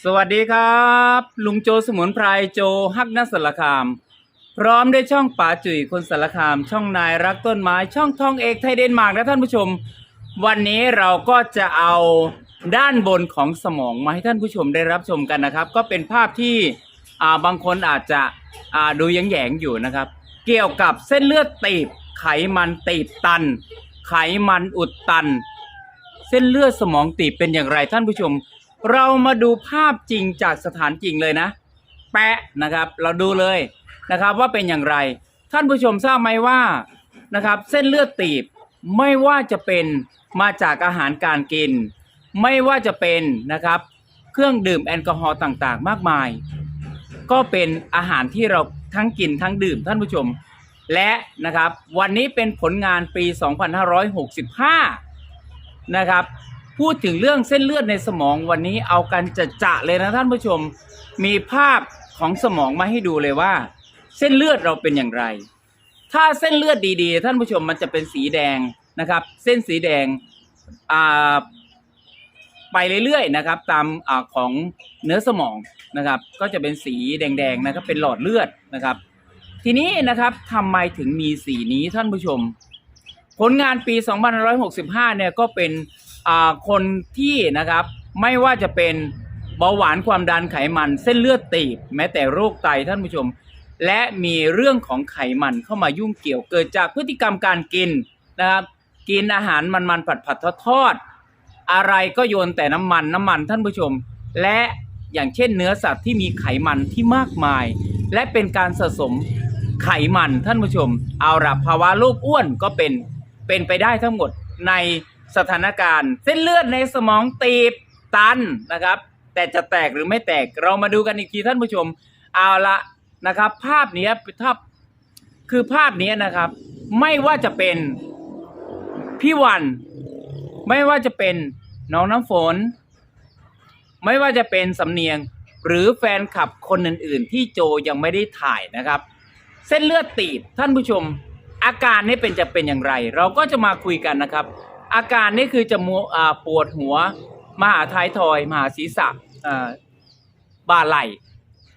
สวัสดีครับ ลุงโจสมุนไพรโจฮักนัสารคาม พร้อมด้วยช่องป๋าจุ๋ยคนสารคาม ช่องนายรักต้นไม้ช่องทองเอกไทยเดนมาร์กนะท่านผู้ชม วันนี้เราก็จะเอาด้านบนของสมองมาให้ท่านผู้ชมได้รับชมกันนะครับ ก็เป็นภาพที่อ่าบางคนอาจจะอ่าดูแยงๆอยู่นะครับ เกี่ยวกับเส้นเลือดตีบ ไขมันตีบตัน ไขมันอุดตัน เส้นเลือดสมองตีบเป็นอย่างไรท่านผู้ชม เรามาดูภาพจริงจากสถานจริงเลยนะ แปะนะครับ เราดูเลยนะครับว่าเป็นอย่างไร ท่านผู้ชมทราบไหมว่านะครับ เส้นเลือดตีบไม่ว่าจะเป็นมาจากอาหารการกิน ไม่ว่าจะเป็นนะครับ เครื่องดื่มแอลกอฮอล์ต่างๆ มากมาย ก็เป็นอาหารที่เราทั้งกินทั้งดื่มท่านผู้ชม และนะครับวันนี้เป็นผลงานปี 2565 นะครับ พูดถึงเรื่องเส้นเลือดในสมองวันนี้เอากันจะจะเลยนะท่านผู้ชม มีภาพของสมองมาให้ดูเลยว่า เส้นเลือดเราเป็นอย่างไร ถ้าเส้นเลือดดีๆ ท่านผู้ชมมันจะเป็นสีแดงนะครับ เส้นสีแดงอ่าไปเรื่อยๆนะครับ ตามอาของเนื้อสมองนะครับ ก็จะเป็นสีแดงๆนะครับเป็นหลอดเลือดนะครับ ทีนี้นะครับทำไมถึงมีสีนี้ท่านผู้ชม ผลงานปี 2565 เนี่ยก็เป็น คนที่นะครับไม่ว่าจะเป็นเบาหวานความดันไขมัน เส้นเลือดตีบ แม้แต่โรคไตท่านผู้ชม และมีเรื่องของไขมันเข้ามายุ่งเกี่ยวเกิดจากพฤติกรรมการกินนะครับกินอาหารมันๆผัดผัดทอดทอดอะไรก็โยนแต่น้ำมันน้ำมันท่านผู้ชม และอย่างเช่นเนื้อสัตว์ที่มีไขมันที่มากมาย และเป็นการสะสมไขมันท่านผู้ชม เอาละภาวะโรคอ้วนก็เป็นเป็นไปได้ทั้งหมดใน สถานการณ์ เส้นเลือดในสมองตีบตันนะครับ แต่จะแตกหรือไม่แตกเรามาดูกันอีกทีท่านผู้ชม เอาละนะครับ ภาพนี้ยภาคือภาพนี้นะครับ ไม่ว่าจะเป็นพี่วัน ไม่ว่าจะเป็นน้องน้ำฝน ไม่ว่าจะเป็นสำเนียงหรือแฟนคลับคนอื่น ๆ ที่โจยังไม่ได้ถ่ายนะครับ เส้นเลือดตีบท่านผู้ชม อาการนี้เป็นจะเป็นอย่างไร เราก็จะมาคุยกันนะครับ อาการนี้คือจะมัวปวดหัวมาหาท้ายทอยมาหาศีรษะบ่าไหล่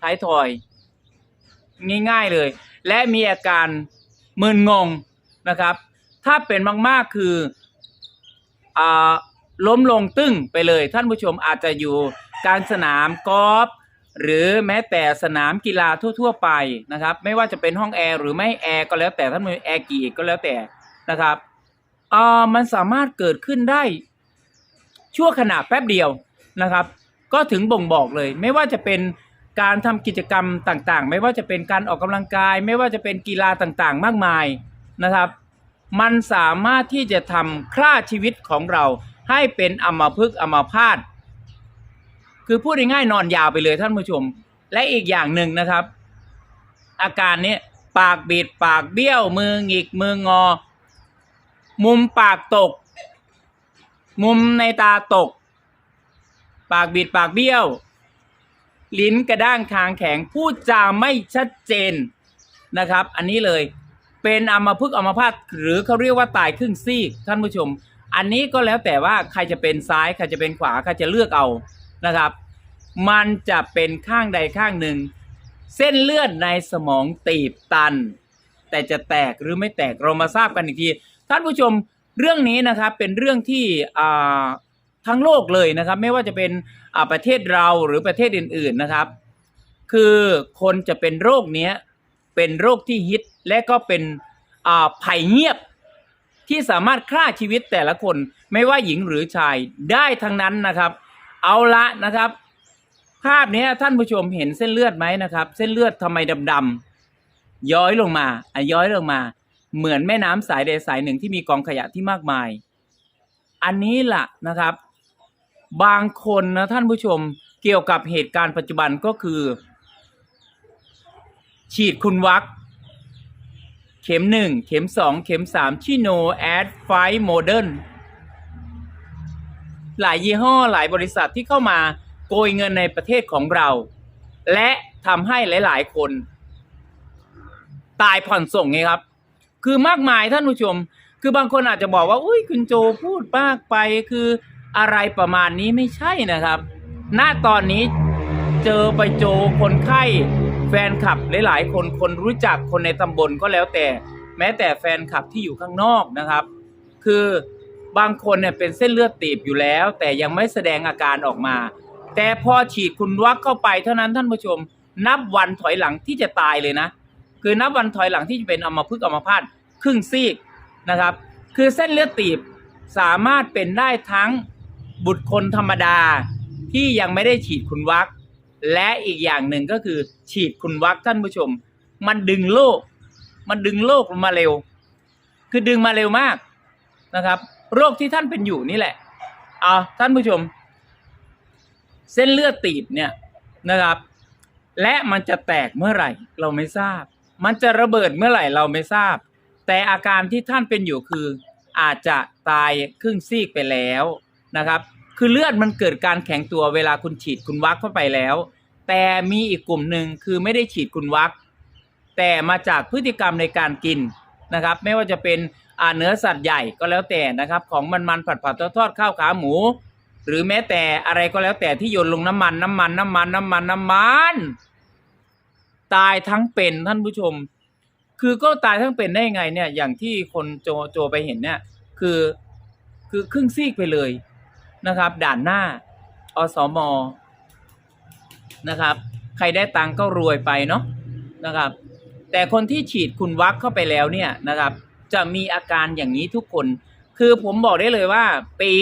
ท้ายทอย ง่ายๆเลย และมีอาการมึนงงนะครับ ถ้าเป็นมากๆคืออล้มลงตึ้งไปเลยท่านผู้ชมอาจจะอยู่การสนามกอล์ฟหรือแม้แต่สนามกีฬาทั่ว ๆ ไปนะครับ ไม่ว่าจะเป็นห้องแอร์หรือไม่แอร์ก็แล้วแต่ท่านผู้แอร์กี่ก็แล้วแต่นะครับ อ่ามันสามารถเกิดขึ้นได้ ชั่วขณะแป๊บเดียวนะครับ ก็ถึงบ่งบอกเลย ไม่ว่าจะเป็นการทำกิจกรรมต่างๆ ไม่ว่าจะเป็นการออกกำลังกาย ไม่ว่าจะเป็นกีฬาต่างๆ มากมายนะครับ มันสามารถที่จะทำค่าชีวิตของเราให้เป็นอัมพฤกอัมพาตคือพูดง่ายๆนอนยาวไปเลยท่านผู้ชม และอีกอย่างหนึ่งนะครับ อาการนี้ปากบิดปากเบี้ยวมือหงิกมืองอ มุมปากตก มุมในตาตก ปากบิดปากเบี้ยว ลิ้นกระด้างคางแข็ง พูดจาไม่ชัดเจนนะครับ อันนี้เลยเป็นอัมพฤกษ์อัมพาตหรือเขาเรียกว่าตายครึ่งซีกท่านผู้ชม อันนี้ก็แล้วแต่ว่าใครจะเป็นซ้ายใครจะเป็นขวาใครจะเลือกเอานะครับ มันจะเป็นข้างใดข้างหนึ่ง เส้นเลือดในสมองตีบตัน แต่จะแตกหรือไม่แตกเรามาทราบกันอีกที ท่านผู้ชมเรื่องนี้นะครับเป็นเรื่องที่ทั้งโลกเลยนะครับ ไม่ว่าจะเป็นประเทศเราหรือประเทศอื่น ๆนะครับ คือคนจะเป็นโรคเนี้ยเป็นโรคที่ฮิตและก็เป็นภัยเงียบที่สามารถฆ่าชีวิตแต่ละคนไม่ว่าหญิงหรือชายได้ทั้งนั้นนะครับ เอาละนะครับ ภาพนี้ท่านผู้ชมเห็นเส้นเลือดไหมนะครับ เส้นเลือดทำไมดำๆย้อยลงมาอะย้อยลงมา เหมือนแม่น้ำสายใดสายหนึ่งที่มีกองขยะที่มากมาย อันนี้ล่ะนะครับ บางคนนะท่านผู้ชมเกี่ยวกับเหตุการณ์ปัจจุบันก็คือ ฉีดคุณวัคเข็มหนึ่งเข็มสองเข็มสามชิโนแอดไฟโมเดิร์นหลายยี่ห้อหลายบริษัทที่เข้ามาโกยเงินในประเทศของเรา และทำให้หลาย ๆ คน ตายผ่อนส่งไงครับ คือมากมายท่านผู้ชม คือบางคนอาจจะบอกว่า อุ้ยคุณโจพูดมากไป คืออะไรประมาณนี้ไม่ใช่นะครับ ณ ตอนนี้เจอไปโจคนไข้ แฟนคลับหลาย ๆ คน คนรู้จักคนในตำบลก็แล้วแต่ แม้แต่แฟนคลับที่อยู่ข้างนอกนะครับ คือบางคนเนี่ยเป็นเส้นเลือดตีบอยู่แล้ว แต่ยังไม่แสดงอาการออกมา แต่พอฉีดคุณวักเข้าไปเท่านั้นท่านผู้ชม นับวันถอยหลังที่จะตายเลยนะ คือนับวันถอยหลังที่จะเป็นอัมพฤกษ์อัมพาตครึ่งซีกนะครับ คือเส้นเลือดตีบสามารถเป็นได้ทั้งบุตรคนธรรมดาที่ยังไม่ได้ฉีดคุณวักและอีกอย่างหนึ่งก็คือ ฉีดคุณวักท่านผู้ชม มันดึงโลกมันดึงโลกมาเร็ว คือดึงมาเร็วมากนะครับ โรคที่ท่านเป็นอยู่นี่แหละเอาท่านผู้ชม เส้นเลือดตีบเนี่ยนะครับ และมันจะแตกเมื่อไหร่ เราไม่ทราบ มันจะระเบิดเมื่อไหร่เราไม่ทราบ แต่อาการที่ท่านเป็นอยู่คือ อาจจะตายครึ่งซีกไปแล้วนะครับ คือเลือดมันเกิดการแข็งตัวเวลาคุณฉีดคุณวักเข้าไปแล้ว แต่มีอีกกลุ่มหนึ่งคือไม่ได้ฉีดคุณวักแต่มาจากพฤติกรรมในการกินนะครับ ไม่ว่าจะเป็นอ่าเนื้อสัตว์ใหญ่ก็แล้วแต่นะครับ ของมันมันผัดผัดทอดทอดข้าวขาหมู หรือแม้แต่อะไรก็แล้วแต่ที่โยนลงน้ำมันน้ำมันน้ำมันน้ำมันน้ำมัน ตายทั้งเป็นท่านผู้ชม คือก็ตายทั้งเป็นได้ยังไงเนี่ย อย่างที่คนโจโจไปเห็นเนี่ย คือคือครึ่งซีกไปเลยนะครับ ด่านหน้าอสมนะครับ ใครได้ตังก็รวยไปเนาะนะครับ แต่คนที่ฉีดคุณวัคเข้าไปแล้วเนี่ยนะครับ จะมีอาการอย่างนี้ทุกคน คือผมบอกได้เลยว่าปี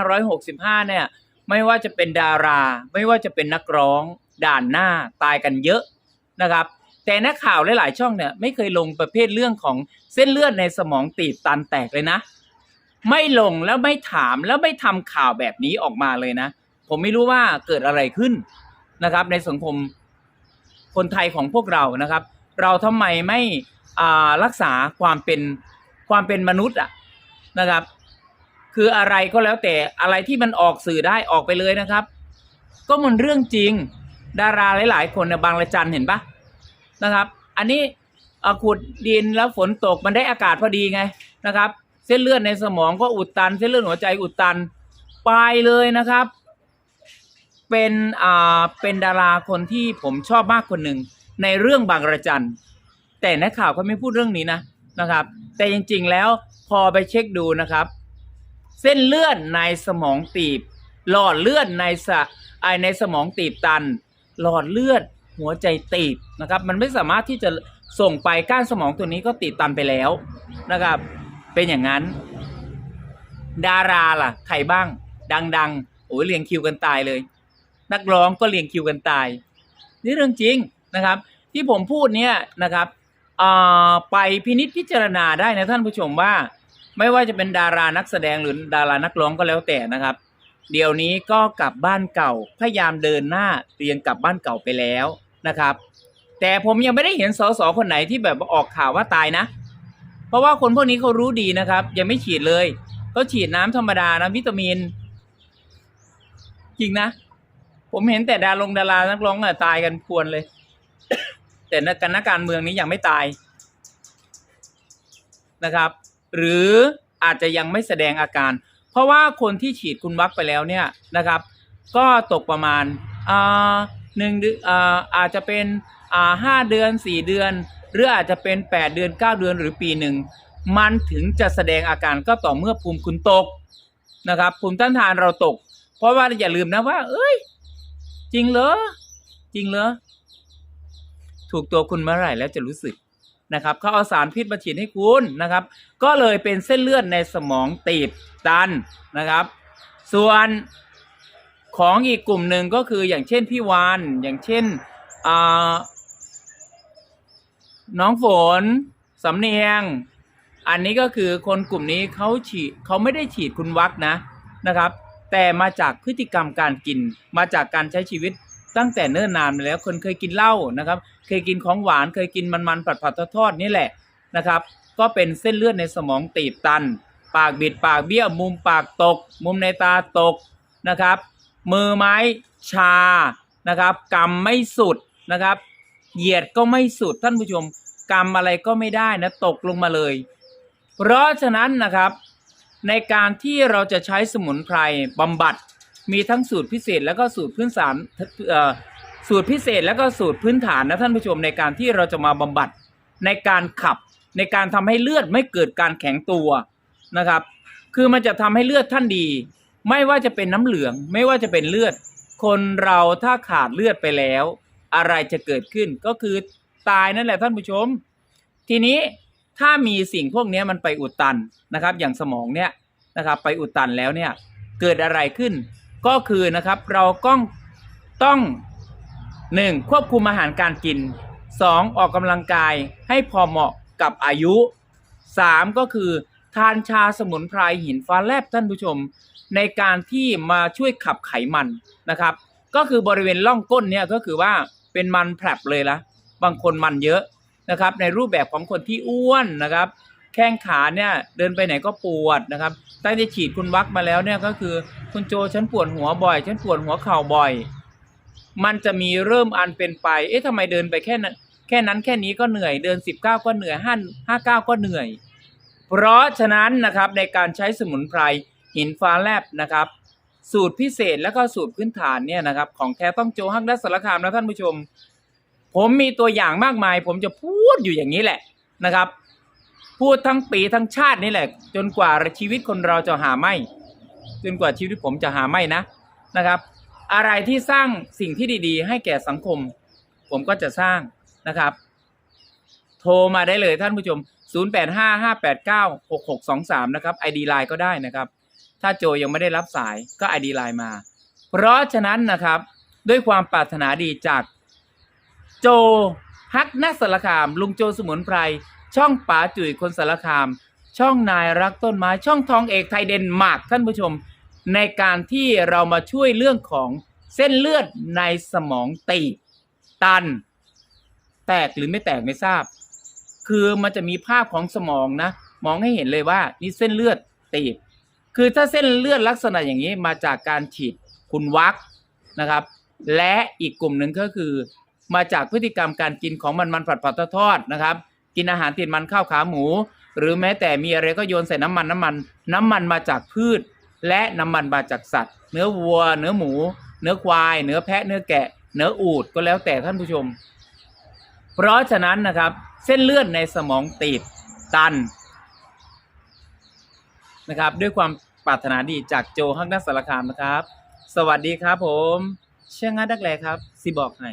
2565 เนี่ย ไม่ว่าจะเป็นดารา ไม่ว่าจะเป็นนักร้อง ด่านหน้าตายกันเยอะ นะครับ แต่นักข่าวหลาย ๆ ช่องเนี่ยไม่เคยลงประเภทเรื่องของเส้นเลือดในสมองตีบตันแตกเลยนะ ไม่ลงแล้วไม่ถามแล้วไม่ทำข่าวแบบนี้ออกมาเลยนะ ผมไม่รู้ว่าเกิดอะไรขึ้นนะครับ ในสังคมคนไทยของพวกเรานะครับ เราทำไมไม่รักษาความเป็นความเป็นมนุษย์อะนะครับ คืออะไรก็แล้วแต่อะไรที่มันออกสื่อได้ออกไปเลยนะครับ ก็มันเรื่องจริง ดาราหลาย ๆ คนเนี่ยบางระจันเห็นปะนะครับ อันนี้เอ่อขุดดินแล้วฝนตกมันได้อากาศพอดีไงนะครับ เส้นเลือดในสมองก็อุดตัน เส้นเลือดหัวใจอุดตันไปเลยนะครับ เป็นอ่าเป็นดาราคนที่ผมชอบมากคนหนึ่งในเรื่องบางระจันแต่นักข่าวเขาไม่พูดเรื่องนี้นะนะครับ แต่จริง ๆ แล้วพอไปเช็คดูนะครับ เส้นเลือดในสมองตีบ หลอดเลือดในสะไอในสมองตีบตัน หลอดเลือด หัวใจตีบนะครับ มันไม่สามารถที่จะส่งไปก้านสมองตัวนี้ก็ตีบตันไปแล้วนะครับ เป็นอย่างนั้น ดาราล่ะ ใครบ้าง ดังๆโอ้ยเรียงคิวกันตายเลย นักร้องก็เรียงคิวกันตาย นี่เรื่องจริงนะครับ ที่ผมพูดเนี่ยนะครับอ่าไปพินิจพิจารณาได้นะท่านผู้ชมว่า ไม่ว่าจะเป็นดารานักแสดงหรือดารานักร้องก็แล้วแต่นะครับ เดี๋ยวนี้ก็กลับบ้านเก่าพยายามเดินหน้าเรียงกลับบ้านเก่าไปแล้วนะครับ แต่ผมยังไม่ได้เห็นสสคนไหนที่แบบว่าออกข่าวว่าตายนะ เพราะว่าคนพวกนี้เขารู้ดีนะครับ ยังไม่ฉีดเลยก็ฉีดน้ำธรรมดานะวิตามิน จริงนะ ผมเห็นแต่ดารงดารานักร้องอะตายกันพวนเลย แต่นักการนักการเมืองนี้ยังไม่ตายนะครับ หรืออาจจะยังไม่แสดงอาการ เพราะว่าคนที่ฉีดคุณวัคไปแล้วเนี่ยนะครับ ก็ตกประมาณอ่าหนึ่งอนอ่าอาจจะเป็นอ่าห้าเดือนสี่เดือน หรืออาจจะเป็นแปดเดือนเก้าเดือนหรือปีหนึ่งมันถึงจะแสดงอาการก็ต่อเมื่อภูมิคุณตกนะครับภูมิต้านทานเราตก เพราะว่าอย่าลืมนะว่า เอ้ย จริงเหรอจริงเหรอถูกตัวคุณเมื่อไหร่แล้วจะรู้สึกนะครับเขาเอาสารพิษมาฉีดให้คุณนะครับ ก็เลยเป็นเส้นเลือดในสมองตีบ ตันนะครับ ส่วนของอีกกลุ่มหนึ่งก็คืออย่างเช่นพี่วานอย่างเช่นน้องฝนสำเนียง อันนี้ก็คือคนกลุ่มนี้เขาฉีดเขาไม่ได้ฉีดคุณวักนะนะครับ แต่มาจากพฤติกรรมการกิน มาจากการใช้ชีวิตตั้งแต่เนิ่นนานมาแล้ว คนเคยกินเหล้านะครับ เคยกินของหวานเคยกินมันๆผัดผัดๆทอดๆนี่แหละนะครับ ก็เป็นเส้นเลือดในสมองตีบตัน ปากบิดปากเบี้ยวมุมปากตก มุมในตาตกนะครับ มือไม้ชานะครับกำไม่สุดนะครับ เหยียดก็ไม่สุดท่านผู้ชมกำอะไรก็ไม่ได้นะตกลงมาเลย เพราะฉะนั้นนะครับ ในการที่เราจะใช้สมุนไพรบำบัดมีทั้งสูตรพิเศษแล้วก็สูตรพื้นฐานเออสูตรพิเศษแล้วก็สูตรพื้นฐานนะท่านผู้ชมในการที่เราจะมาบำบัดในการขับในการทำให้เลือดไม่เกิดการแข็งตัว นะครับ คือมันจะทำให้เลือดท่านดี ไม่ว่าจะเป็นน้ำเหลือง ไม่ว่าจะเป็นเลือด คนเราถ้าขาดเลือดไปแล้ว อะไรจะเกิดขึ้นก็คือตายนั่นแหละท่านผู้ชม ทีนี้ถ้ามีสิ่งพวกนี้มันไปอุดตันนะครับ อย่างสมองเนี่ยนะครับ ไปอุดตันแล้วเนี่ยเกิดอะไรขึ้น ก็คือนะครับเราก็ต้องหนึ่งควบคุมอาหารการกินสองออกกำลังกายให้พอเหมาะกับอายุสามก็คือ ทานชาสมุนไพรหินฟ้าแลบท่านผู้ชม ในการที่มาช่วยขับไขมันนะครับ ก็คือบริเวณร่องก้นเนี่ยก็คือว่าเป็นมันแผลบเลยละบางคนมันเยอะนะครับ ในรูปแบบของคนที่อ้วนนะครับ แข้งขาเนี่ยเดินไปไหนก็ปวดนะครับตั้งแต่ฉีดคุณวักมาแล้วเนี่ยก็คือคุณโจฉันปวดหัวบ่อย ฉันปวดหัวเข่าบ่อย มันจะมีเริ่มอันเป็นไป เอ๊ะทำไมเดินไปแค่นั้นแค่นั้นแค่นี้ก็เหนื่อยเดินสิบเก้าก็เหนื่อยห้าห้าเก้าก็เหนื่อย เพราะฉะนั้นนะครับในการใช้สมุนไพรหินฟ้าแลบนะครับ สูตรพิเศษแล้วก็สูตรพื้นฐานเนี่ยนะครับ ของแท้ต้องโจฮักดัสสารคามนะท่านผู้ชม ผมมีตัวอย่างมากมาย ผมจะพูดอยู่อย่างนี้แหละนะครับ พูดทั้งปีทั้งชาตินี่แหละ จนกว่าชีวิตคนเราจะหาไม่จนกว่าชีวิตผมจะหาไม่นะนะครับ อะไรที่สร้างสิ่งที่ดีๆ ให้แก่สังคม ผมก็จะสร้างนะครับ โทรมาได้เลยท่านผู้ชม 0855896623 นะครับ ID Line ก็ได้นะครับ ถ้าโจยังไม่ได้รับสายก็ ID Line มา เพราะฉะนั้นนะครับ ด้วยความปรารถนาดีจากโจฮักนักสารคาม ลุงโจสมุนไพร ช่องป๋าจุ๋ยคนสารคาม ช่องนายรักต้นไม้ ช่องทองเอกไทยเดนมาร์กท่านผู้ชม ในการที่เรามาช่วยเรื่องของเส้นเลือดในสมองตีบตัน แตกหรือไม่แตกไม่ทราบ คือมันจะมีภาพของสมองนะ มองให้เห็นเลยว่านี่เส้นเลือดตีบ คือถ้าเส้นเลือดลักษณะอย่างนี้มาจากการฉีดคุณวักนะครับ และอีกกลุ่มหนึ่งก็คือมาจากพฤติกรรมการกินของมันมันผัดผัดทอดนะครับ กินอาหารติดมันข้าวขาหมู หรือแม้แต่มีอะไรก็โยนใส่น้ำมันน้ำมัน น้ำมันมาจากพืช และน้ำมันมาจากสัตว์ เนื้อวัว เนื้อหมู เนื้อควาย เนื้อแพะเนื้อแกะ เนื้ออูดก็แล้วแต่ท่านผู้ชม เพราะฉะนั้นนะครับ เส้นเลือดในสมองตีบตันนะครับ ด้วยความปรารถนาดีจากโจฮักนักสารคามนะครับ สวัสดีครับผม เชื่องัดดักแลครับสิบอกให้